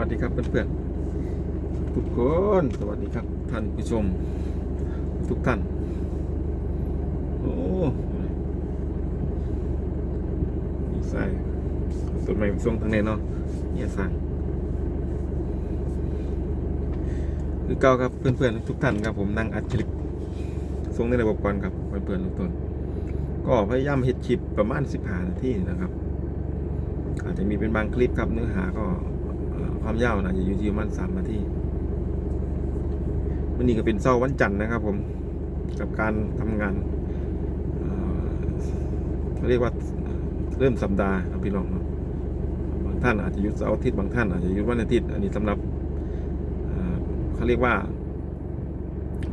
วัสดีครับเพื่อนๆทุกคนสวัสดีครับท่านผู้ชม ทุกท่านโอ้ดีไซน์ต้นไม้ทรงทางไหนเนาะเนี่ยสั่งคือเก่าครับเพื่อนๆทุกท่านครับผมนั่งอัดคลิปทรงในระบบก่อนครับเพื่อนๆทุกท่านก็พยายามเฮ็ดคลิปประมาณ15นาทีนะครับ อาจจะมีเป็นบางคลิปครับเนื้อหาก็ ความยาวนะจะอยู่ที่ประมาณสามนาทีวันนี้ก็เป็นเช้าวันจันทร์นะครับ ผมกับการทำงานเขาเรียกว่าเริ่มสัปดาห์ครับพี่น้องนะบางท่านอาจจะยุดเสาร์อาทิตย์บางท่านอาจจะยุดวันอาทิตย์อันนี้สำหรับเขาเรียกว่า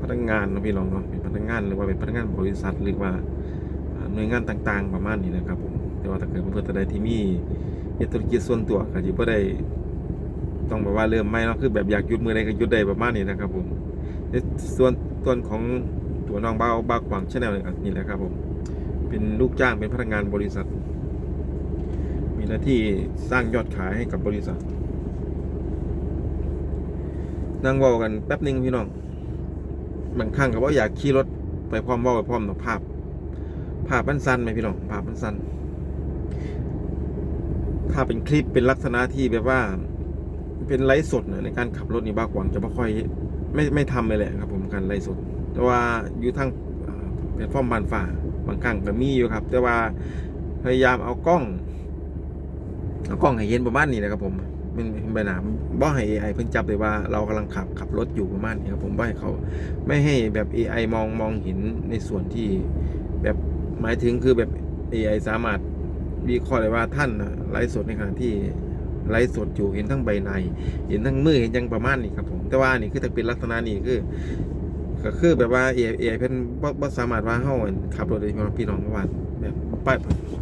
พนักงานนะพี่น้องเนาะเป็นพนักงานหรือว่าเป็นพนักงานบริษัทหรือว่าหน่วยงานต่าง ๆ ประมาณนี้นะครับผมแต่ว่าถ้าเกิดเพื่อนๆใดที่มีธุรกิจส่วนตัวก็สิบ่ได้ ต้องแบบว่าเริ่มใหม่เนาะคือแบบอยากหยุดมือใดก็หยุดได้ประมาณนี้นะครับ ผมในส่วนส่วนของตัวน้องเบ้าบ้ากวังชาแนลนี่แหละครับผมเป็นลูกจ้างเป็นพนักงานบริษัท มีหน้าที่สร้างยอดขายให้กับบริษัท นั่งว้ากันแป๊บหนึงพี่น้องบางครั้งก็ว่าอยากขี่รถไปพร้อมว่าไปพร้อมเนาะภาพ ภาพมันสั้นไหมพี่น้องภาพมันสั้นถ้าเป็นคลิปเป็นลักษณะที่แบบว่า เป็นไลฟ์สดนะในการขับรถนี่บ้ากวังจะไม่ค่อยไม่ไม่ทำเลยแหละครับผมการไลฟ์สด แต่ว่าอยู่ทางอ่าแพลตฟอร์มบานฝ่าบางครั้งก็มีอยู่ครับ แต่ว่าพยายามเอากล้องเอากล้องให้เห็นประมาณนี้นะครับผมเป็นเป็นใบหนาบ่ให้ AI เพิ่งจับเลยว่าเรากำลังขับขับรถอยู่ประมาณนี้ครับผมบ่ให้เขาไม่ให้แบบ AI มองมองเห็นในส่วนที่แบบหมายถึงคือแบบ AI สามารถวิเคราะห์ได้ว่าท่านน่ะไลฟ์สดในขณะที่ ไลฟ์สดอยู่เห็นทั้งใบใน เห็นทั้งมือเห็นยังประมาณนี้ครับผมแต่ว่านี่คือถ้าเป็นลักษณะนี้คือก็คือแบบว่า AI AI เพิ่นบ่บสามารถว่าเฮาขับรถได้พี่น้องประมาณแบบไป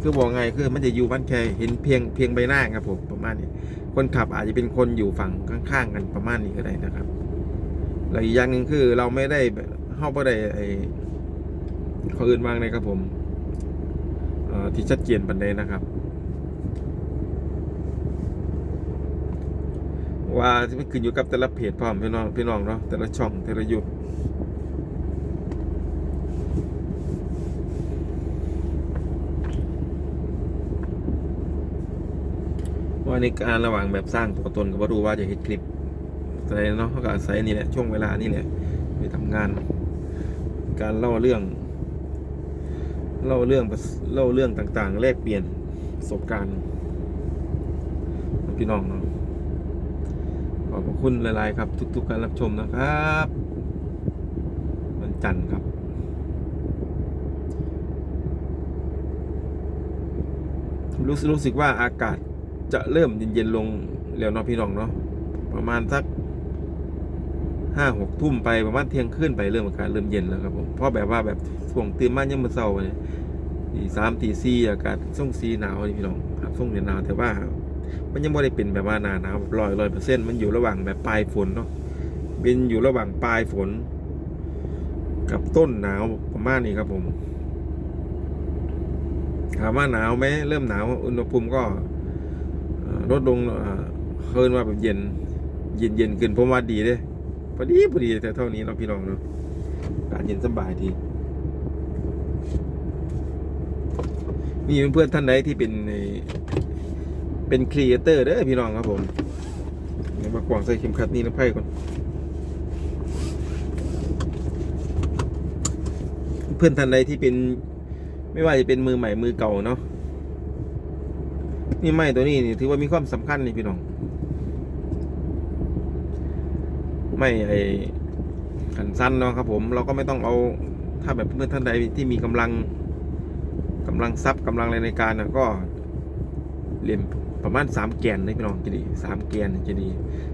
คือบอกไงคือมันจะอยู่บ้านแค่เห็นเพียงเพียงใบหน้าครับผมประมาณนี้ คนขับอาจจะเป็นคนอยู่ฝั่งข้างๆกันประมาณนี้ก็ได้นะครับแล้วอีกอย่างหนึ่งคือเราไม่ได้เข้าไปได้ไอ้เขาอื่นวางเลยครับผมที่ชัดเจนปันใดนะครับ ว่าจะไม่ขึ้นอยู่กับแต่ละเพจพร้อมพี่น้องพี่น้องเนาะแต่ละช่องแต่ละยุคว่าในการระหว่างแบบสร้างตัวตนก็บ่รู้ว่าจะเฮ็ดคลิปอะไรเนาะเขาก็อาศัยนี่แหละช่วงเวลานี่แหละไปทำงาน การเล่าเรื่อง เล่าเรื่องเล่าเรื่องต่างๆ แลกเปลี่ยนประสบการณ์พี่น้องเนาะ อบพระคุณหลาย ๆ ครับ ทุก ๆ การรับชมนะครับ วันจันทร์ครับ รู้สึกรู้สึกว่าอากาศจะเริ่มเย็น ๆ ลงแล้วเนาะพี่น้องเนาะประมาณสักห้าหกทุ่มไปประมาณเที่ยงคืนไปเริ่มอากาศเริ่มเย็นแล้วครับผมเพราะแบบว่าแบบช่วงตื่นมายังมือเช้าเนี่ยตีสามตีสี่อากาศส่งสีหนาวนี่พี่น้องครับส่งหนาวแต่ว่า มันยังไม่ได้เป็นแบบว่าหนาหนาวร้อยร้อยเปอร์เซ็นต์มันอยู่ระหว่างแบบปลายฝนเนาะเป็นอยู่ระหว่างปลายฝน กับต้นหนาวประมาณนี้ครับผม ถามว่าหนาวไหมเริ่มหนาวอุณหภูมิก็ลดลงเอ่อเคินว่าแบบเย็น เย็นเย็นขึ้นผมว่าดีเลยพอดีพอดีแต่เท่านี้เนาพี่น้องเนาะอากาศเย็นสบายดีมีเพื่อนท่านใดที่เป็นใน เป็นครีเอเตอร์เด้อพี่น้องครับผมเดี๋ยวมากวางใส่เข็มขัดนี่นะไพ่ก่อน เพื่อนท่านใดที่เป็น ไม่ว่าจะเป็นมือใหม่มือเก่าเนาะนี่ไม้ตัวนี้นี่ถือว่ามีความสำคัญนี่พี่น้อง ไม่ไอขันสั้นเนาะครับผมเราก็ไม่ต้องเอาถ้าแบบเพื่อนท่านใดที่มีกำลังกำลังทรัพย์กำลังอะไรในการนะก็เรียน ประมาณสามแกนเลยพี่น้องจะดีสามแกนจะดี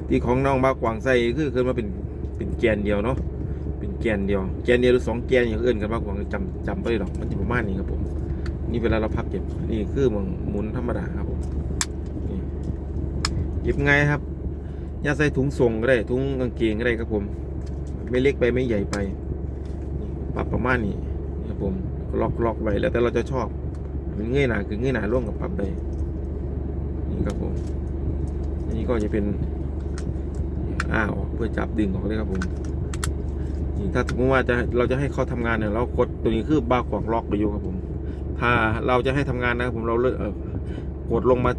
ที่ของน้องบากวางใส่คือคือมาเป็นเป็นแกนเดียวเนาะเป็นแกนเดียวแกนเดียวหรือสองแกนอย่างอื่นกันบากวางจำจำไปเลยหรอกมันจะประมาณนี้ครับผม นี่เวลาเราพับเก็บนี่คือมันหมุนธรรมดาครับผมนี่เก็บไงายครับย่าใส่ถุงทรงก็ได้ถุงกางเกงก็ได้ครับผม ไม่เล็กไปไม่ใหญ่ไปปรับประมาณนี้ครับผมล็อกล็อกไว้แล้วแต่เราจะชอบมันเงยหนาคือเงยหนาร่วงกับปรับได้นี่ ครับผม อันนี้ก็จะเป็นอ้าวเพื่อจับดึงออกเลยครับผมถ้าสมมติว่าจะเราจะให้เขาทำงานเนี่ยเรากดตัวนี้คือบาร์ขวางล็อกไปอยู่ครับผม ถ้าเราจะให้ทำงานนะครับผมเราเลือกกดลงมา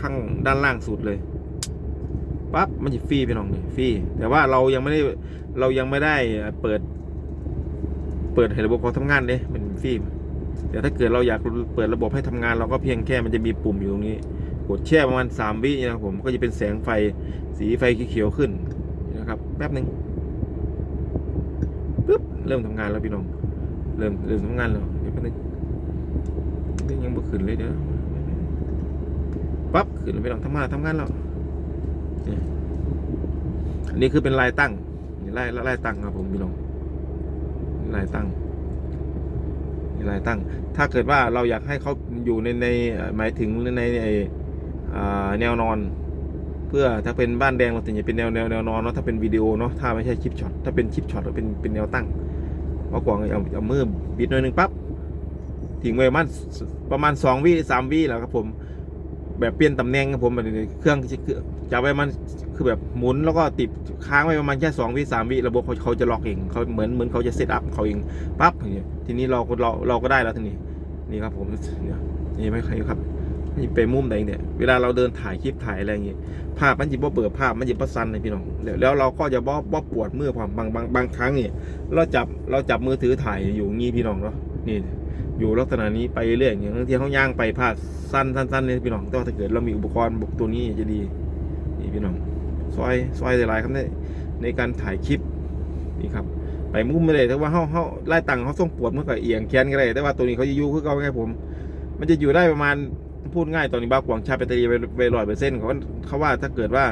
ข้างด้านล่างสุดเลยปั๊บมันจะฟรีพี่น้องนี่ฟรีแต่ว่าเรายังไม่ได้เรายังไม่ได้เปิด เปิดให้ระบบเขาทำงานเลยมันฟรีแต่ถ้าเกิดเราอยากเปิดระบบให้ทำงาน เราก็เพียงแค่มันจะมีปุ่มอยู่ตรงนี้ กดแช่ประมาณสามวินะครับผมก็จะเป็นแสงไฟสีไฟเขียวขึ้นนะครับแป๊บหนึ่งปึ๊บเริ่มทำงานแล้วพี่น้อง เริ่มเริ่มทำงานแล้วเดี๋ยวแป๊บนึงเรื่องยังบ่ขึ้นเลยเดี๋ยวปั๊บขึ้นแล้วพี่น้องทำงานทำงานแล้วนี่อันนี้คือเป็นลายตั้งนี่ลายลายตั้งครับผมพี่น้องลายตั้งลายตั้ง ถ้าเกิดว่าเราอยากให้เขาอยู่ในในหมายถึงในใน แนวนอน เพื่อถ้าเป็นบ้านแดงเราถึงจะเป็นแนวแนวแนวนอนเนาะถ้าเป็นวิดีโอเนาะถ้าไม่ใช่คลิปช็อตถ้าเป็นคลิปช็อตเราเป็นเป็นแนวตั้งเพราะกวางเอาเอามือบิดหน่อยหนึ่งปั๊บทิ้งไว้ประมาณประมาณสองวิสามวิแล้วครับผมแบบเปลี่ยนตำแหน่งครับผมแบบนี้เครื่องจะไว้มันคือแบบหมุนแล้วก็ติดค้างไว้ประมาณแค่สองวิสามวิระบบเขาเขาจะล็อกเองเขาเหมือนเหมือนเขาจะเซตอัพเขาเองปั๊บทีนี้เราก็เราเราก็ได้แล้วทีนี้นี่ครับผมนี่ยนี่ไม่ใครครับ นี่ไปมุมไหนเนี่ย เวลาเราเดินถ่ายคลิปถ่ายอะไรอย่างเงี้ยภาพมันจะบ่เปิดภาพมันจะบ่ซันเลยพี่น้องแล้วแล้วเราก็จะบ่บ่ปวดมือความบางบางบางครั้งเนี่ยเราจับเราจับมือถือถ่ายอยู่งี้พี่น้องเนาะนี่อยู่ลักษณะนี้ไปเรื่อยอย่างบางทีเขาย่างไปพลาดสั้นสั้นสั้นเลยพี่น้องแต่ว่าถ้าเกิดเรามีอุปกรณ์บกตัวนี้จะดีนี่พี่น้องซอยซอยหลายครับในในการถ่ายคลิปนี่ครับไปมุมไม่ได้แต่ว่าเขาเขาไล่ตังเขาส่งปวดเมันก็เอียงแขนก็ได้แต่ว่าตัวนี้เขาจะยู่คือเขาไงผม มันจะอยู่ได้ประมาณ พูดง่ายตอนนี้บ้ากวางชาร์จแบตเตอรี่ไปไปร้อยเปอร์เซ็นต์เขาเขาว่าถ้าเกิดว่า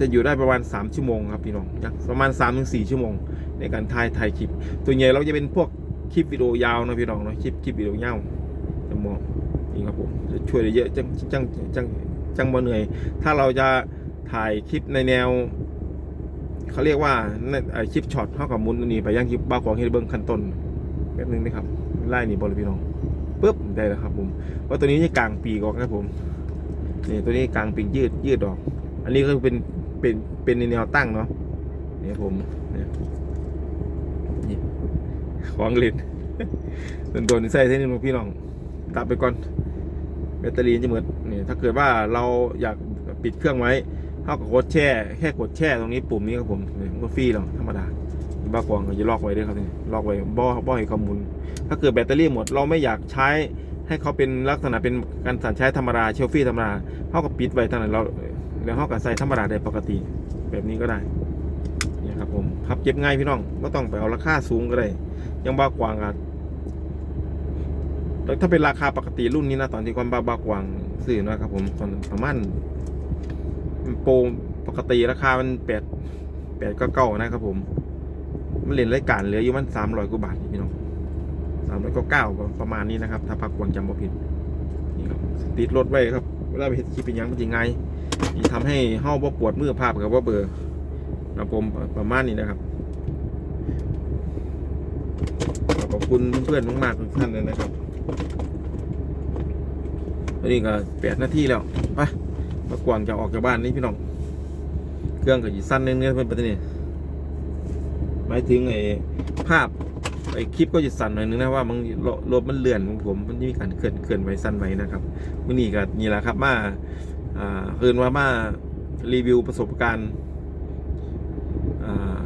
จะอยู่ได้ประมาณ 3 ชั่วโมงครับพี่น้องประมาณ3-4ถึงชั่วโมง ในการถ่ายถ่ายคลิปตัวใหญ่เราจะเป็นพวกคลิปวิดีโอยาวนะพี่น้องเนาะคลิปคลิปวิดีโอยาวจะมองนี่ครับผมจะช่วยได้เยอะจังจังจังจังบ่เหนื่อย ถ้าเราจะถ่ายคลิปในแนวเขาเรียกว่าคลิปช็อตเท่ากับมุนนนี่ไปย่างคลิปบ้าของเฮดเบิ้งขั้นต้นแป๊บนึงนะครับไล่นี่บอลพี่น้อง ปุ๊บได้แล้วครับผมเพราตัวนี้จะกลางปีกออกครับผมนี่ตัวนี้กลางปีกยืดยืดออก อันนี้ก็เป็นเป็นเป็นในแนวตั้งเนาะนี่ครับผมเนี่ยของเล่นโดนใส่เส้นนึงพี่น้องตัดไปก่อนแบตเตอรี่จะเหมือนนี่ถ้าเกิดว่าเราอยากปิดเครื่องไว้เท่ากับกดแช่ แค่กดแช่ตรงนี้ปุ่มนี้ครับผมนี่มันก็ฟรีหรอกธรรมดา บ้ากวางก็จะล็อกไว้ด้วยครับนี่ล็อกไว้บ่อบ่อให้เขาหมุน ถ้าเกิดแบตเตอรี่หมดเราไม่อยากใช้ให้เขาเป็นลักษณะเป็นการสั่นใช้ธรรมดาเชลฟี่ธรรมดาเท่ากับปิดไว้เท่านั้นเราแล้วเท่ากับใส่ธรรมดาได้ปกติ แบบนี้ก็ได้นี่ครับผมพับเก็บง่ายพี่น้องไม่ต้องไปเอาราคาสูงก็ได้ยังบ้ากวางอะแต่ถ้าเป็นราคาปกติรุ่นนี้นะตอนที่ความบ้าบ้ากวางซื้อนะครับผมตอนประมาณโปรปกติราคามันแปดแปดก็เก้านะครับผม มันเล่นรายการเหลืออยู่มันสามร้อยกว่าบาทพี่น้องสามร้อยก็เก้าประมาณนี้นะครับ ถ้าพักวางจำบ่ผิดนี่ครับติดรถไว้ครับเวลาไปเห็นคลิปเป็นยังมันจริงไงนี่ทำให้เฮ้าบ่ปวดมือภาพกับว่าเบอร์นะผมประมาณนี้นะครับขอบคุณเพื่อนมากๆทุกท่านเลยนะครับวันนี้ก็แปดนาทีแล้วไปมากวางจะออกจากบ้านนี่พี่น้อง เครื่องก็จีสั้นเนื้อเพื่อนไปที่นี่ มายถึงไอ้ภาพไอ้คลิปก็จะสั่นหน่อยนึงนะว่ามันรถมันเลื่อนของผมมันมีการเคลื่อนเคลื่อนไหวสั้นไหวนะครับมื่อนี้ก็นี่แหละครับมาอ่าคืนว่ามารีวิวประสบการณ์อ่า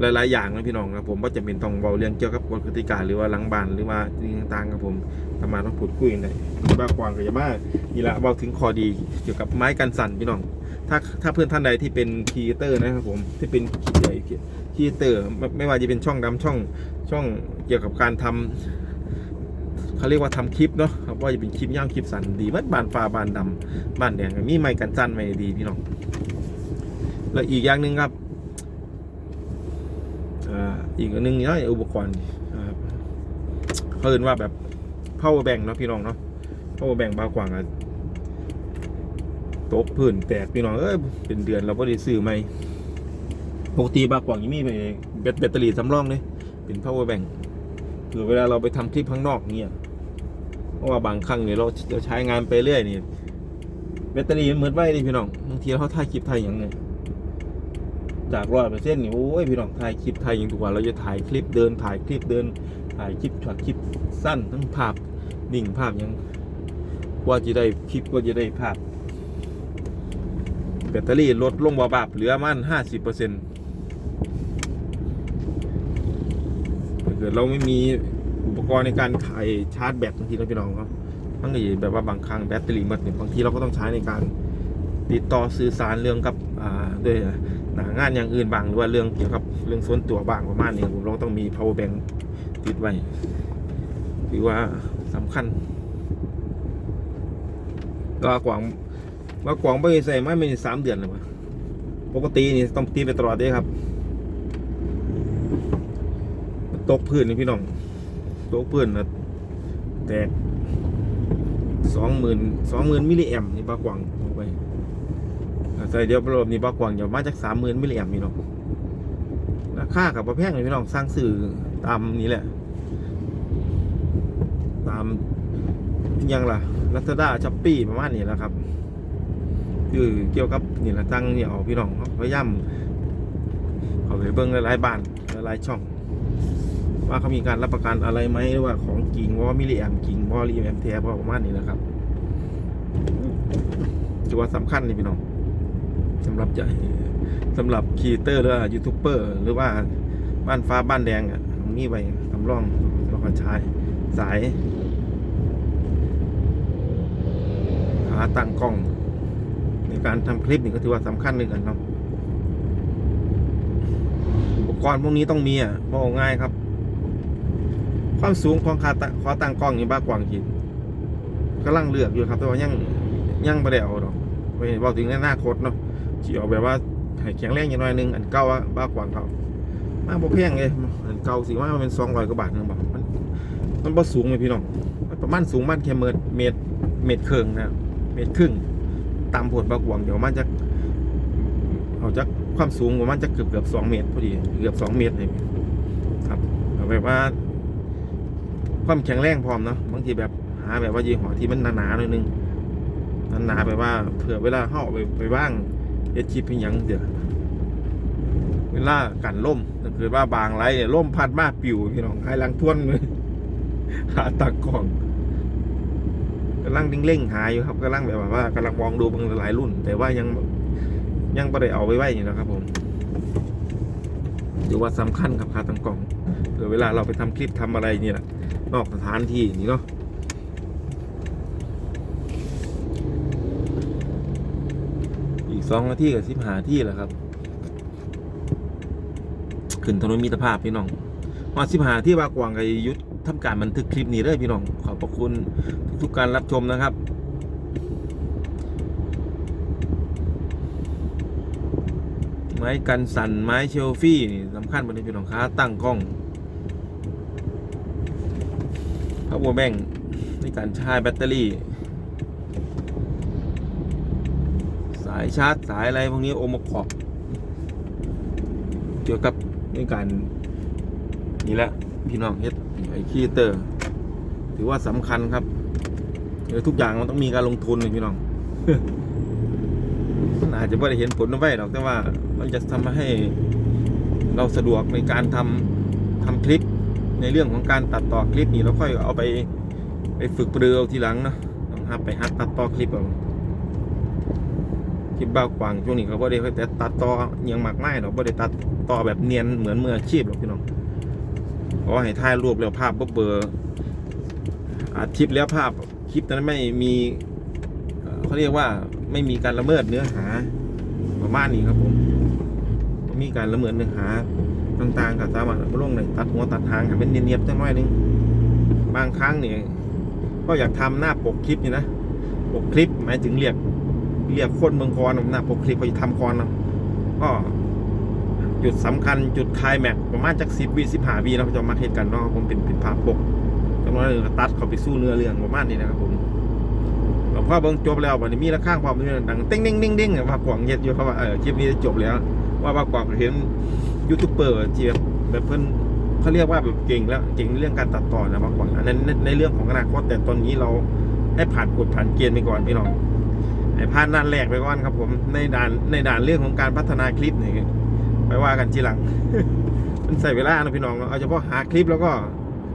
หลาย ๆ อย่างนะพี่น้องครับผมว่าจะเป็นต้องเบาเรื่องเกี่ยวกับกฎกติกาหรือว่าหลังบานหรือว่าสิ่งต่างๆครับผมสามารถมาพูดคุยกันได้บ้ากวางก็จะมานี่ละเบาถึงคอดีเกี่ยวกับไม้กันสั่นพี่น้อง ถ้าถ้าเพื่อนท่านใดที่เป็นครีเอเตอร์นะครับผมที่เป็นใหญ่ ครีเอเตอร์ไม่ว่าจะเป็นช่องดำช่องช่องเกี่ยวกับการทำเขาเรียกว่าทำคลิปเนาะครับว่าจะเป็นคลิปยาวคลิปสันดีมัดบานฟ้าบานดำบานแดงมีไม้กันสั่นไม่ดีพี่น้องแล้วอีกอย่างหนึ่งครับอีกอันหนึงเนี่อุปกรณ์เขาเรียกว่าแบบ power bank เนาะพี่น้องเนาะ power bank บางกว่างอะตกพื้นแตกพี่น้องเอ้ยเป็นเดือนเราก็ได้ซื้อใหม ปกติบากว่างยังมีแบตแบตเตอรี่สำรองเลยเป็น power bank เผื่อเวลาเราไปทำคลิปข้างนอกเนี่ยเพราะว่าบางครั้งเนี่ยเราจะใช้งานไปเรื่อยนี่แบตเตอรี่มันเหมือนไว้ดิพี่น้องบางทีเราถ่ายคลิปไทยอย่างไงจากร้อยเปอร์เซ็นต์นี่โอ้ยพี่น้องถ่ายคลิปไทยอย่างทุกวันเราจะถ่ายคลิปเดินถ่ายคลิปเดินถ่ายคลิปช็อตคลิปสั้นทั้งภาพนิ่งภาพยังกว่าจะได้คลิปกว่าจะได้ภาพ แบตเตอรี่ลดลงบาบาบเหลือมันห้าสิบเปอร์เซ็นต์ถ้าเกิดเราไม่มีอุปกรณ์ในการถ่ายชาร์จแบตบางทีเราพี่น้องครับบางทีแบบว่าบางครั้งแบตเตอรี่หมดเนี่ยบางทีเราก็ต้องใช้ในการติดต่อสื่อสารเรื่องกับอ่าด้วยหนางานอย่างอื่นบางหรือว่าเรื่องเกี่ยวกับเรื่องส่วนตัวบางประมาณนี้ผมเราต้องมี power bank ติดไว้ถือว่าสำคัญก็กวางว่ากวางไปใส่ไม่ไม่สามเดือนเลยวะปกตินี่ต้องตีไปตลอดเด้ครับ ตกพื้นนี่พี่น้องตกพื้นนะแตกสองหมื่นสองหมื่นมิลลิแอมนี่ปลากวางลงไปใส่เดียวรอบนี้ปลากวางอย่มาจากสามหมื่นมิลลิแอมพี่น้องราคากับประแพงเลยพี่น้องสร้างสื่อตามนี้แหละ ตามยังล่ะลัตด้าช้อปปี้ประมาณนี้แหละครับคือเกี่ยวกับนี่แหละตั้งเนี่ยเอาพี่น้องพยายามเขาไปเบิ้งหลายๆบ้านหลายๆช่อง ว่าเขามีการรับประกันอะไรไหมหรือว่าของจริงว่ามิลลิแอมจริงว่ามิลิแอมแท้ประมาณนี้นะครับถือว่าสำคัญนี่พี่น้องสำหรับใจะสำหรับคีเตอร์หรือว่ายูทูบเบอร์หรือว่าบ้านฟ้าบ้านแดงอะมีไว้สำรองเราก็ใช้สายขาตั้งกล้อง ในการทำคลิปนี่ก็ถือว่าสำคัญเลยกันเนาะอุปกรณ์พวกนี้ต้องมีอะบอกง่ายครับ ความสูงของขาตขอตั้งกล้องนี่บ้ากว่างจริงกำลังเลือกอยู่ครับแต่ว่ายังยังไม่ได้เอาดอกไม่บอกถึงในอนาคตเนาะที่ออกแบบว่าให้แข็งแรงอย่างน้อยนึงอันเก่าอะบ้ากว่างเขามากบ่แพงเลยอันเก่าสิว่ามันเป็นสองร้อยกว่าบาทนึงบอกมันมันบ่สูงเลยพี่น้องมันประมาณสูงมันแค่เมตรเมตรเมตรครึ่งนะเมตรครึ่งตามผลบากวางเดี๋ยวมันจะเอาจากความสูงประมาณจะเกือบเกือบสองเมตรพอดีเกือบสองเมตรเลยครับเอาแบบว่า ความแข็งแรงพร้อมเนาะบางทีแบบหาแบบว่ายี่ห้อที่มันหนาๆหน่อยนึงหนาๆแบบว่าเผื่อเวลาเข้าไปไปบ้างเอชิปเป็นหยังเดี๋ยวเวลากันล่มถ้าเกิดว่าบางไรเนี่ยล่มพัดมาปิวพี่น้องให้ลังท่วนเลยหาตากล้องกำลังเร่งหาอยู่ครับกำลังแบบว่ากำลังมองดูบางหลายรุ่น แต่ว่ายังยังไม่ได้เอาไว้ไว้อยู่นะครับผม ถือว่าสำคัญกับคาตั้งกล่องเผื่อเวลาเราไปทำคลิปทำอะไรเนี่ยนอกสถานที่นี่เนาะอีกสองนาทีกับสิบหาที่แหละครับ ขึ้นถนนมิตรภาพพี่น้องมาสิบหาที่บากวางกับยุทธทำการบันทึกคลิปนี้เลยพี่น้องขอบพระคุณทุกๆการรับชมนะครับ ไม้กันสั่นไม้เชลฟี่นี่สำคัญบนนี้พี่น้องค้าตั้งกล้องพระบัวแบ่งในการชาร์จแบตเตอรี่ สายชาร์จ สายอะไรพวกนี้โอมขอบเกี่ยวกับในการนี่แหละพี่น้องเฮ็ดไอคีเตอร์ ถือว่าสำคัญครับทุกอย่างมันต้องมีการลงทุนเลยพี่น้อง มันอาจจะไม่ได้เห็นผลเอาไว้หรอกแต่ว่ามันจะทำให้เราสะดวกในการทำทำคลิปในเรื่องของการตัดต่อคลิปนี่เราค่อยเอาไปไปฝึกปรือเอาทีหลังเนาะต้องหัดไปหัดตัดต่อคลิปเอาคลิปบ้ากวางช่วงนี้เขาบ่ได้แต่ตัดต่อยังมากไมายหรอกบ่ได้ตัดต่อแบบเนียนเหมือนมืออาชีพหรอกพี่น้องเพราะว่าให้ถ่ายรูปแล้วภาพบเบลออัดคลิปแล้วภาพคลิปนั้นไม่มีเขาเรียกว่า ไม่มีการละเมิดเนื้อหาประมาณนี้ครับผมมีการละเมิดเนื้อหาต่างๆก็สามารถลงในตัดหัวตัดหางให้เป็นเนียบๆจังน้อยหนึงบางครั้งเนี่ยก็อยากทำหน้าปกคลิปนี่นะปกคลิปหมายถึงเรียกเรียกคนเมืองคอนหน้าปกคลิปเขาจะทำคอนนะก็จุดสำคัญจุดคลายแม็กประมาณจากสิบวิสิบห้าวิเราจะมาเทศกันเนาะผมเป็นเป็นภาพปกจังน้อยเลยตัดเขาไปสู้เนื้อเรื่องประมาณนี้นะครับผม พอเบิ่งจบแล้ววันนี้มีระข้างความด้ดังเต้งเด้งเด้งเด้งว่ากวางเย็ดอยู่เขาว่าเออคลิปนี้จบแล้ว ว่าว่ากวางเห็นยูทูบเบอร์ที่แบบแบบเพิ่นเขาเรียกว่าแบบเก่งแล้วเก่งเรื่องการตัดต่อนะบางคนอันนั้นในเรื่องของอนาคตแต่ตอนนี้เราให้ผ่านกฎผ่านเกณฑ์ไปก่อนพี่น้องไอให้ผ่านด้านแรกไปก่อนครับ ผมในด่านในด่านเรื่องของการพัฒนาคลิปนี่ไปว่ากันทีหลังมันใส่เวลานะพี่น้องเนาเอาเฉพาะหาคลิปแล้วก็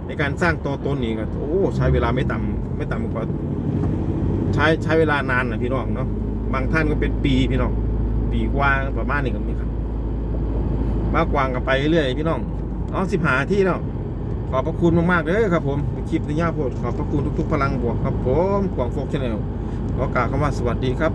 ในการสร้างตัวตนนี่ก็โอ้ใช้เวลาไม่ต่ำไม่ต่ำกว่า ใช้ใช้เวลานานนะพี่น้องเนาะบางท่านก็เป็นปีพี่น้องปีกว่างประมาณนี้ก็มีครับมากกวางกันไปเรื่อยพี่น้องอ๋อสิบหาที่เนาะขอบพระคุณมากๆเลยครับผมคลิปนี้ยาวโพดขอบพระคุณทุกๆ พลังบวกครับผมกวางโฟกชาแนลขอกล่าวคำว่าสวัสดีครับ